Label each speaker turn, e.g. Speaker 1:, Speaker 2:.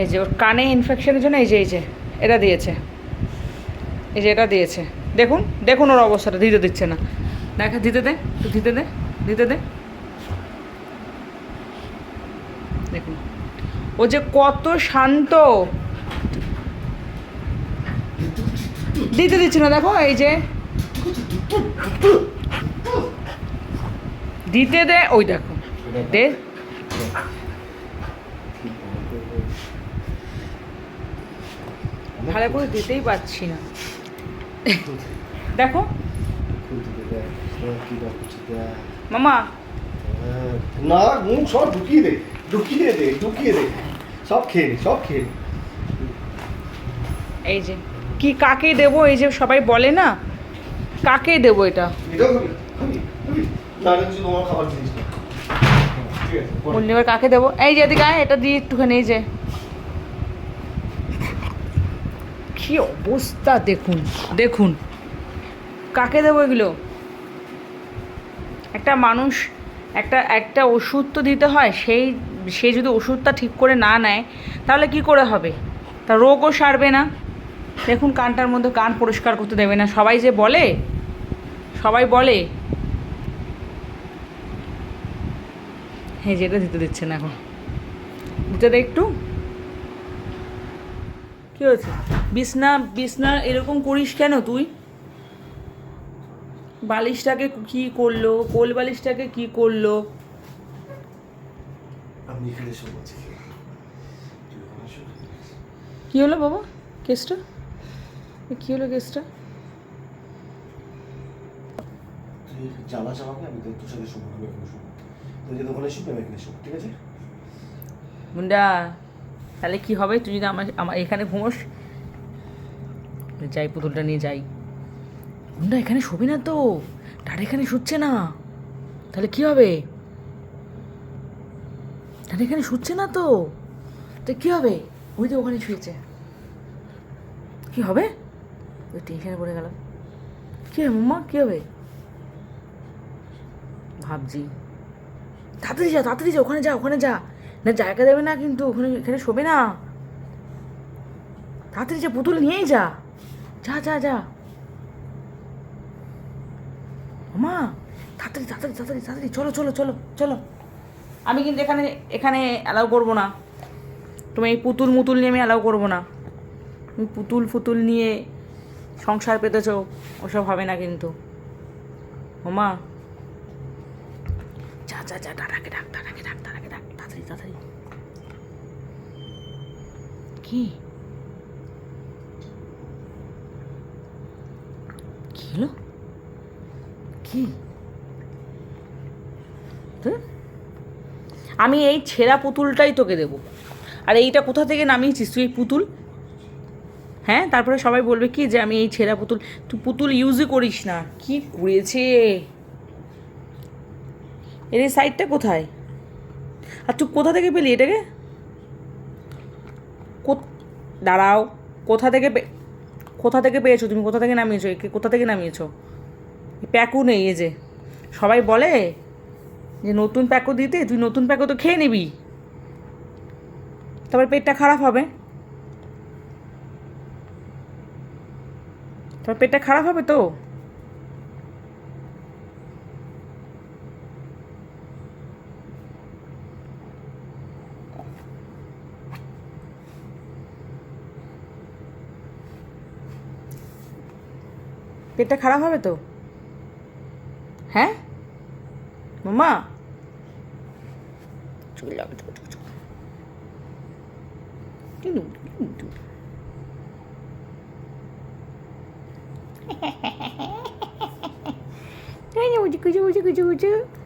Speaker 1: এই যে ওর কানে ইনফেকশনের জন্য এই যে এই যে, এটা দিয়েছে। এই যে এটা দিয়েছে। দেখুন দেখুন ওর অবস্থাটা, দিতে দিচ্ছে না। দেখা, দিতে দে দিতে দে দিতে দে। দেখুন। ও যে কত শান্ত। দিতে দিচ্ছে না, দেখো, এই যে। দিতে দে, ওই দেখো, দে। ভালো করে দিতেই পারছি না। দেখো। মামা।
Speaker 2: না মুখ সব ঢুকিয়ে দে ঢুকিয়ে দে ঢুকিয়ে দে। সব খেয়ে নে সব খেয়ে
Speaker 1: এই যে কি কাকে দেবো? এই যে সবাই বলে না কাকে দেবো এটা? কাকে দেবো? এই যে এদিকে এটা দিয়ে একটুখানি এই যে। কি অবস্থা? দেখুন। দেখুন। কাকে দেবো এগুলো? একটা মানুষ একটা একটা ওষুধ তো দিতে হয়, সেই, সে যদি ওষুধটা ঠিক করে না নেয়, তাহলে কি করে হবে? তা রোগও সারবে না। দেখুন কানটার মধ্যে কান পরিষ্কার করতে দেবে না। সবাই যে বলে, সবাই বলে। হ্যাঁ যেটা দিতে দিচ্ছে না এখন। দিতে দে একটু। কি হয়েছে? বিছনা বিছনা এরকম করিস কেন তুই? বালিশটাকে কি করল? কোল বালিশটাকে কি করল। কি হলো বাবা? কেসটা? কি হলো কেসটা?
Speaker 2: তুই জ্বালা আমি তোর সাথে শুভ এখানে শুভ তুই যদি ওখানে শুভ আমি এখানে শুভ ঠিক আছে?
Speaker 1: মুন্ডা তাহলে কি হবে? তুই যদি আমার আমার এখানে ঘুমোস যাই, পুতুলটা নিয়ে যাই। মুন্ডা, এখানে শোবি না তো? তার এখানে শুচ্ছে না। তাহলে কি হবে? তার এখানে শুচ্ছে না তো? তো কি হবে? ওই তো ওখানে শুয়েছে। কি হবে? ওই টেনশনে পড়ে গেলাম। কি হবে মাম্মা? কি হবে? ভাবছি। তাড়াতাড়ি যা তাড়াতাড়ি যা, ওখানে যা ওখানে যা। না, জায়গা দেবে না কিন্তু, ওখানে, এখানে শোবে না। তাড়াতাড়ি যা, পুতুল নিয়েই যা। যা যা যা। মা, তাড়াতাড়ি তাড়াতাড়ি তাড়াতাড়ি তাড়াতাড়ি, চলো চলো চলো চলো। আমি কিন্তু এখানে এখানে অ্যালাউ করব না। তুমি এই পুতুল মুতুল নিয়ে আমি অ্যালাউ করব না। তুমি পুতুল ফুতুল নিয়ে সংসার পেতেছো, ওসব হবে না কিন্তু। ওমা যা যা যা দাদাকে ডাক দাদাকে ডাক দাদাকে ডাক তাড়াতাড়ি তাড়াতাড়ি। কি? কি? হলো কি আমি এই ছেঁড়া পুতুলটাই তোকে দেবো। আর এইটা কোথা থেকে নামিয়েছিস তুই পুতুল? হ্যাঁ তারপরে সবাই বলবে কি যে আমি এই ছেঁড়া পুতুল তুই পুতুল ইউজই করিস না। কি করেছে? এর এই সাইডটা কোথায়? আর তুই কোথা থেকে পেলি এটাকে? দাঁড়াও, কোথা থেকে কোথা থেকে পেয়েছ? তুমি কোথা থেকে নামিয়েছো? একে কোথা থেকে নামিয়েছো? প্যাকু প্যাকও নেই এ যে। সবাই বলে যে, নতুন প্যাকও দিতে, তুই নতুন প্যাকও তো খেয়ে নিবি। তারপর পেটটা খারাপ হবে। তারপর পেটটা খারাপ হবে তো? পেটটা খারাপ হবে তো? হ্যাঁ? মামা? চলে যাবে চলে যাবে, চলে যাবে।